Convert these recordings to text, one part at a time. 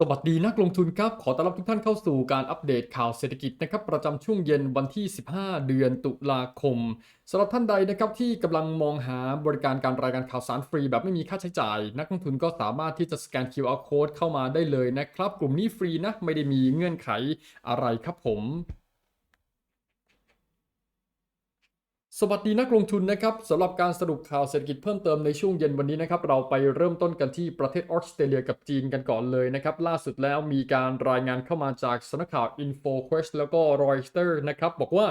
สวัสดีนักลงทุนครับ ขอต้อนรับทุกท่านเข้าสู่การอัปเดตข่าวเศรษฐกิจนะครับประจำช่วงเย็นวันที่ 15 เดือนตุลาคมสำหรับท่านใดนะครับที่กำลังมองหาบริการการรายการข่าวสารฟรีแบบไม่มีค่าใช้จ่าย นักลงทุนก็สามารถที่จะสแกน QR code เข้ามาได้เลยนะครับ กลุ่มนี้ฟรีนะไม่ได้มีเงื่อนไขอะไรครับผม สวัสดีนักลงทุนนะครับสำหรับการสรุปข่าวเศรษฐกิจเพิ่มเติมในช่วงเย็นวันนี้นะครับเราไปเริ่มต้นกันที่ประเทศออสเตรเลียกับจีนกันก่อนเลยนะครับล่าสุดแล้วมีการรายงานเข้ามาจากสำนักข่าว InfoQuest แล้วก็ Reuters นะครับบอกว่า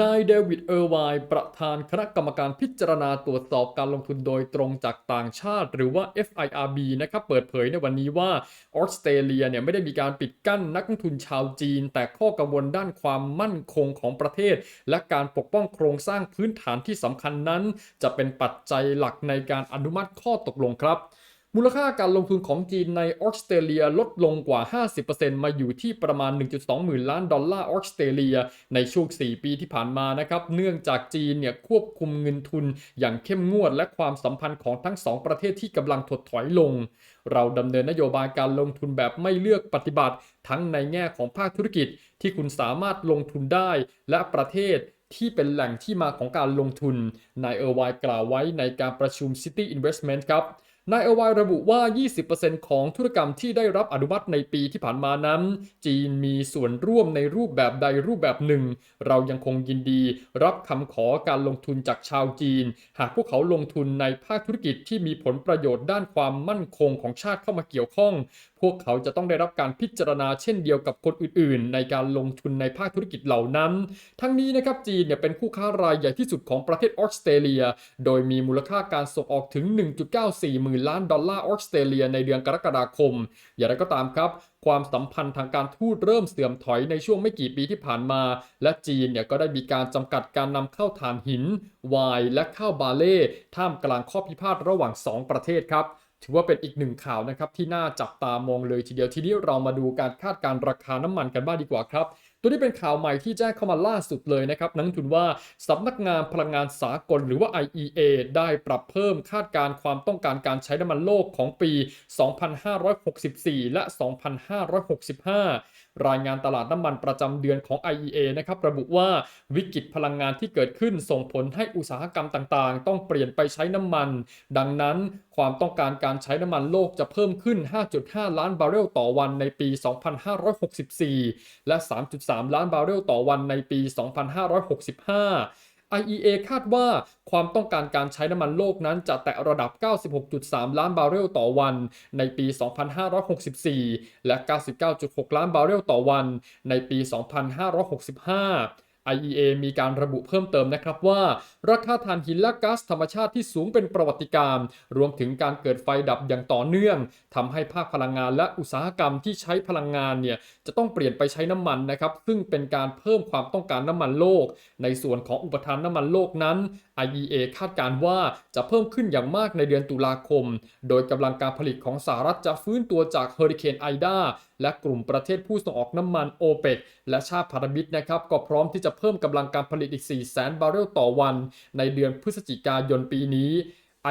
นายเดวิดเออร์ไวน์ประธานคณะกรรมการพิจารณาตรวจสอบการลงทุนโดยตรงจากต่างชาติ หรือว่า FIRB นะครับเปิดเผยในวันนี้ว่าออสเตรเลียเนี่ยไม่ได้มีการปิดกั้นนักลงทุนชาวจีน แต่ข้อกังวลด้านความมั่นคงของประเทศ และการปกป้องโครงสร้างพื้นื้นฐานที่สำคัญนั้น จะเป็นปัจจัยหลักในการอนุมัติข้อตกลงครับมูลค่าการลงทุนของจีนในออสเตรเลียลดลงกว่า 50%มาอยู่ที่ประมาณ 1.2 หมื่นล้านดอลลาร์ออสเตรเลีย ในช่วง 4 ปีที่ผ่านมานะครับ เนื่องจากจีนเนี่ยควบคุมเงินทุนอย่างเข้มงวด และความสัมพันธ์ของทั้งสองประเทศที่กำลังถดถอยลง เราดำเนินนโยบายการลงทุนแบบไม่เลือกปฏิบัติ ทั้งในแง่ของภาคธุรกิจที่คุณสามารถลงทุนได้และประเทศ ที่เป็นแหล่งที่มาของการลงทุนนายเออร์ไวน์กล่าวไว้ในการประชุม City Investment ครับ นายอวน์ระบุว่า 20%ของธุรกรรมที่ได้รับอนุมัติในปีที่ผ่านมานั้น จีนมีส่วนร่วมในรูปแบบใดรูปแบบหนึ่ง เรายังคงยินดีรับคำขอการลงทุนจากชาวจีน หากพวกเขาลงทุนในภาคธุรกิจที่มีผลประโยชน์ด้านความมั่นคงของชาติเข้ามาเกี่ยวข้อง พวกเขาจะต้องได้รับการพิจารณาเช่นเดียวกับคนอื่น ๆ ในการลงทุนในภาคธุรกิจเหล่านั้น ทั้งนี้นะครับจีนเนี่ยเป็นคู่ค้ารายใหญ่ที่สุดของประเทศออสเตรเลีย โดยมีมูลค่าการส่งออกถึง 1.94หมื่นล้านดอลลาร์ออสเตรเลียในเดือนกรกฎาคม อย่างไรก็ตามครับ ความสัมพันธ์ทางการทูตเริ่มเสื่อมถอยในช่วงไม่กี่ปีที่ผ่านมา และจีนเนี่ยก็ได้มีการจำกัดการนำเข้าถ่านหินไวน์และข้าวบาเล่ท่ามกลางข้อพิพาทระหว่าง 2 ประเทศครับถือว่าเป็นอีกหนึ่งข่าวนะครับที่น่าจับตามองเลยทีเดียวทีนี้เรามาดูการคาดการราคาน้ำมันกันบ้างดีกว่าครับ ตัวนี้เป็นข่าวใหม่ที่แจ้งเข้ามาล่าสุดเลยนะครับนักทุนว่าสำนักงานพลังงานสากลหรือว่า IEA ได้ปรับเพิ่มคาดการณ์ความต้องการการใช้น้ำมันโลกของปี 2564 และ 2565 รายงานตลาดน้ำมันประจำเดือนของ IEA นะครับระบุว่าวิกฤตพลังงานที่เกิดขึ้นส่งผลให้อุตสาหกรรมต่างๆ ต้องเปลี่ยนไปใช้น้ำมัน ดังนั้นความต้องการการใช้น้ำมันโลกจะเพิ่มขึ้น 5.5 ล้านบาร์เรลต่อวันในปี 2564 และ 3.3 3 ล้านบาร์เรลต่อวันในปี 2565 IEA คาดว่าความต้องการการใช้น้ำมันโลกนั้นจะแตะระดับ 96.3 ล้านบาร์เรลต่อวันในปี 2564 และ 99.6 ล้านบาร์เรลต่อวันในปี 2565 IEA มีการระบุเพิ่มเติมนะครับว่า ราคาถ่านหินและก๊าซธรรมชาติที่สูงเป็นประวัติการณ์รวมถึงการเกิดไฟดับอย่างต่อเนื่องทำให้ภาคพลังงานและอุตสาหกรรมที่ใช้พลังงานเนี่ยจะต้องเปลี่ยนไปใช้น้ำมันนะครับซึ่งเป็นการเพิ่มความต้องการน้ำมันโลก ในส่วนของอุปทานน้ำมันโลกนั้น IEA คาดการณ์ว่าจะเพิ่มขึ้นอย่างมากในเดือนตุลาคม โดยกำลังการผลิตของสหรัฐจะฟื้นตัวจากเฮอริเคนไอดาและกลุ่มประเทศผู้ส่งออกน้ำมันโอเปกและชาติพันธมิตรนะครับก็พร้อมที่จะเพิ่มกำลังการผลิตอีก 4 0 0 0 0 0 บาร์เรลต่อวัน ในเดือนพฤศจิกายนปีนี้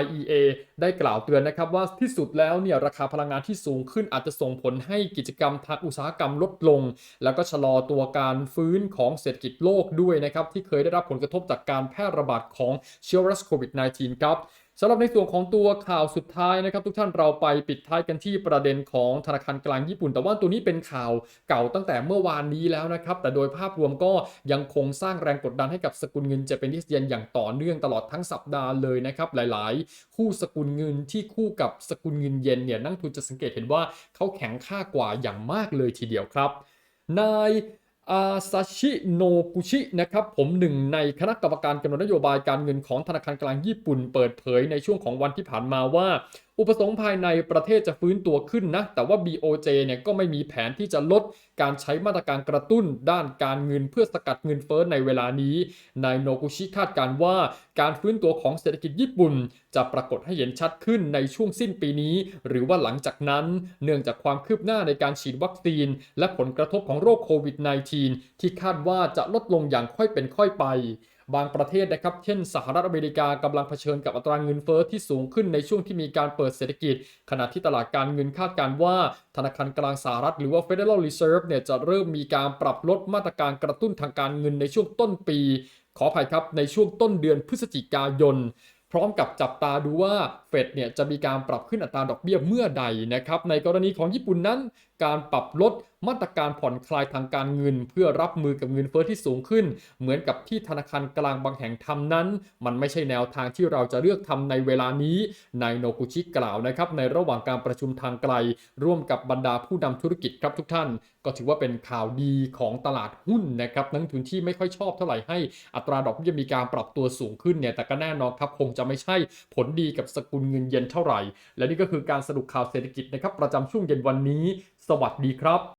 IEA ได้กล่าวเตือนนะครับว่าที่สุดแล้วเนี่ยราคาพลังงานที่สูงขึ้นอาจจะส่งผลให้กิจกรรมทางอุตสาหกรรมลดลง แล้วก็ชะลอตัวการฟื้นของเศรษฐกิจโลกด้วยนะครับ ที่เคยได้รับผลกระทบจากการแพร่ระบาดของเชื้อไวรัสโควิด -19 ครับ สำหรับในส่วนของตัวข่าวสุดท้ายนะครับทุกท่านเราไปปิดท้ายกันที่ประเด็นของธนาคารกลางญี่ปุ่น แต่ว่าตัวนี้เป็นข่าวเก่าตั้งแต่เมื่อวานนี้แล้วนะครับ แต่โดยภาพรวมก็ยังคงสร้างแรงกดดันให้กับสกุลเงินเจแปนิสเยนอย่างต่อเนื่องตลอดทั้งสัปดาห์เลยนะครับ หลายๆ คู่สกุลเงินที่คู่กับสกุลเงินเยนเนี่ยนักทุนจะสังเกตเห็นว่าเขาแข็งค่ากว่าอย่างมากเลยทีเดียวครับนาย อาซาชิโนกุชินะครับผมหนึ่งในคณะกรรมการกำหนดนโยบายการเงินของธนาคารกลางญี่ปุ่นเปิดเผยในช่วงของวันที่ผ่านมาว่าอุปสงค์ภายในประเทศจะฟื้นตัวขึ้นนะ แต่ว่า BOJ เนี่ยก็ไม่มีแผนที่จะลดการใช้มาตรการกระตุ้นด้านการเงินเพื่อสกัดเงินเฟ้อในเวลานี้ นายโนกุชิคาดการว่าการฟื้นตัวของเศรษฐกิจญี่ปุ่น จะปรากฏให้เห็นชัดขึ้นในช่วงสิ้นปีนี้ หรือว่าหลังจากนั้น เนื่องจากความคืบหน้าในการฉีดวัคซีน และผลกระทบของโรคโควิด -19 ที่คาดว่าจะลดลงอย่างค่อยเป็นค่อยไป บางประเทศนะครับ เช่น สหรัฐอเมริกากำลังเผชิญกับอัตราเงินเฟ้อที่สูงขึ้นในช่วงที่มีการเปิดเศรษฐกิจ ขณะที่ตลาดการเงินคาดการว่า ธนาคารกลางสหรัฐหรือว่า Federal Reserve เนี่ยจะเริ่มมีการปรับลดมาตรการกระตุ้นทางการเงินในช่วงต้นปี ขออภัยครับในช่วงต้นเดือนพฤศจิกายน พร้อมกับจับตาดูว่า เฟดเนี่ยจะมีการปรับขึ้นอัตราดอกเบี้ยเมื่อใดนะครับในกรณีของญี่ปุ่นนั้น การปรับลดมาตรการผ่อนคลายทางการเงิน เพื่อรับมือกับเงินเฟ้อที่สูงขึ้น เหมือนกับที่ธนาคารกลางบางแห่งทำนั้น มันไม่ใช่แนวทางที่เราจะเลือกทำในเวลานี้นายโนกุชิกล่าวนะครับในระหว่างการประชุมทางไกล ร่วมกับบรรดาผู้นำธุรกิจครับทุกท่าน ก็ถือว่าเป็นข่าวดีของตลาดหุ้นนะครับนักทุนที่ไม่ค่อยชอบเท่าไหร่ให้อัตราดอกเบี้ยมีการปรับตัวสูงขึ้นเนี่ยแต่ก็แน่นอนครับคงจะไม่ใช่ผลดีกับสกุลเงินเยนเท่าไหร่ และนี่ก็คือการสรุปข่าวเศรษฐกิจนะครับประจำช่วงเย็นวันนี้ สวัสดีครับ